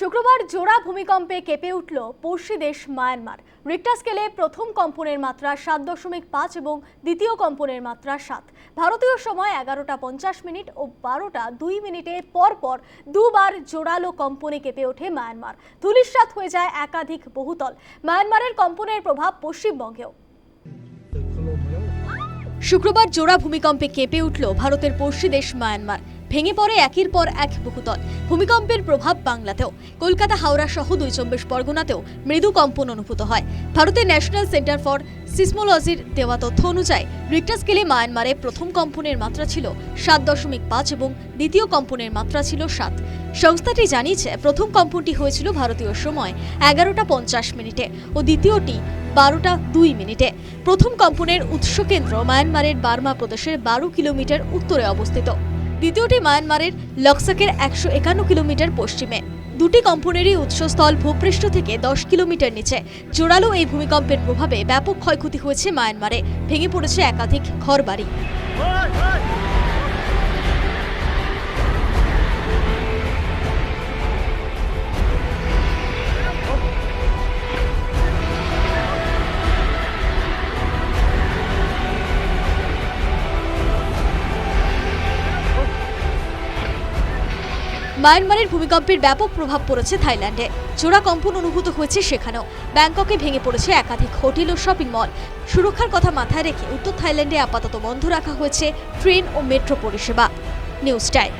শুক্রবার জোড়া ভূমিকম্পে কেঁপে উঠল পড়শি দেশ মায়ানমার। রিক্টার স্কেলে প্রথম কম্পনের মাত্রা সাত দশমিক পাঁচ এবং দ্বিতীয় কম্পনের মাত্রা সাত। ভারতীয় সময় এগারোটা পঞ্চাশ মিনিট ও বারোটা দুই মিনিটে পর পর দুবার জোরালো কম্পনে কেঁপে ওঠে মায়ানমার। ধুলিস্বাত হয়ে যায় একাধিক বহুতল। মায়ানমারের কম্পনের প্রভাব পশ্চিমবঙ্গেও। শুক্রবার জোড়া ভূমিকম্পে কেঁপে উঠল ভারতের পড়শি দেশ মায়ানমার। ভেঙে পড়ে একের পর এক বহুতল ভূমিকম্পের প্রভাব বাংলাতেও। কলকাতা, হাওড়া সহ দুই চব্বিশ পরগনাতেও মৃদু কম্পন অনুভূত হয়। ভারতের ন্যাশনাল সেন্টার ফর সিসমোলজির দেওয়া তথ্য অনুযায়ী, রিক্টার স্কেলে মায়ানমারে প্রথম কম্পনের মাত্রা ছিল সাত দশমিক পাঁচ এবং দ্বিতীয় কম্পনের মাত্রা ছিল সাত। সংস্থাটি জানিয়েছে, প্রথম কম্পনটি হয়েছিল ভারতীয় সময় এগারোটা পঞ্চাশ মিনিটে ও দ্বিতীয়টি বারোটা দুই মিনিটে। প্রথম কম্পনের উৎস কেন্দ্র মায়ানমারের বার্মা প্রদেশের বারো কিলোমিটার উত্তরে অবস্থিত। দ্বিতীয়টি মায়ানমারের লকসাকের একশো একান্ন কিলোমিটার পশ্চিমে। দুটি কম্পনেরই উৎসস্থল ভূপৃষ্ঠ থেকে দশ কিলোমিটার নিচে। জোরালো এই ভূমিকম্পের প্রভাবে ব্যাপক ক্ষয়ক্ষতি হয়েছে মায়ানমারে। ভেঙে পড়েছে একাধিক ঘরবাড়ি। মায়ানমারের ভূমিকম্পের ব্যাপক প্রভাব পড়েছে থাইল্যান্ডে। চোরা কম্পন অনুভূত হয়েছে সেখানেও। ব্যাংককে ভেঙে পড়েছে একাধিক হোটেল ও শপিং মল। সুরক্ষার কথা মাথায় রেখে উত্তর থাইল্যান্ডে আপাতত বন্ধ রাখা হয়েছে ট্রেন ও মেট্রো পরিষেবা। News time.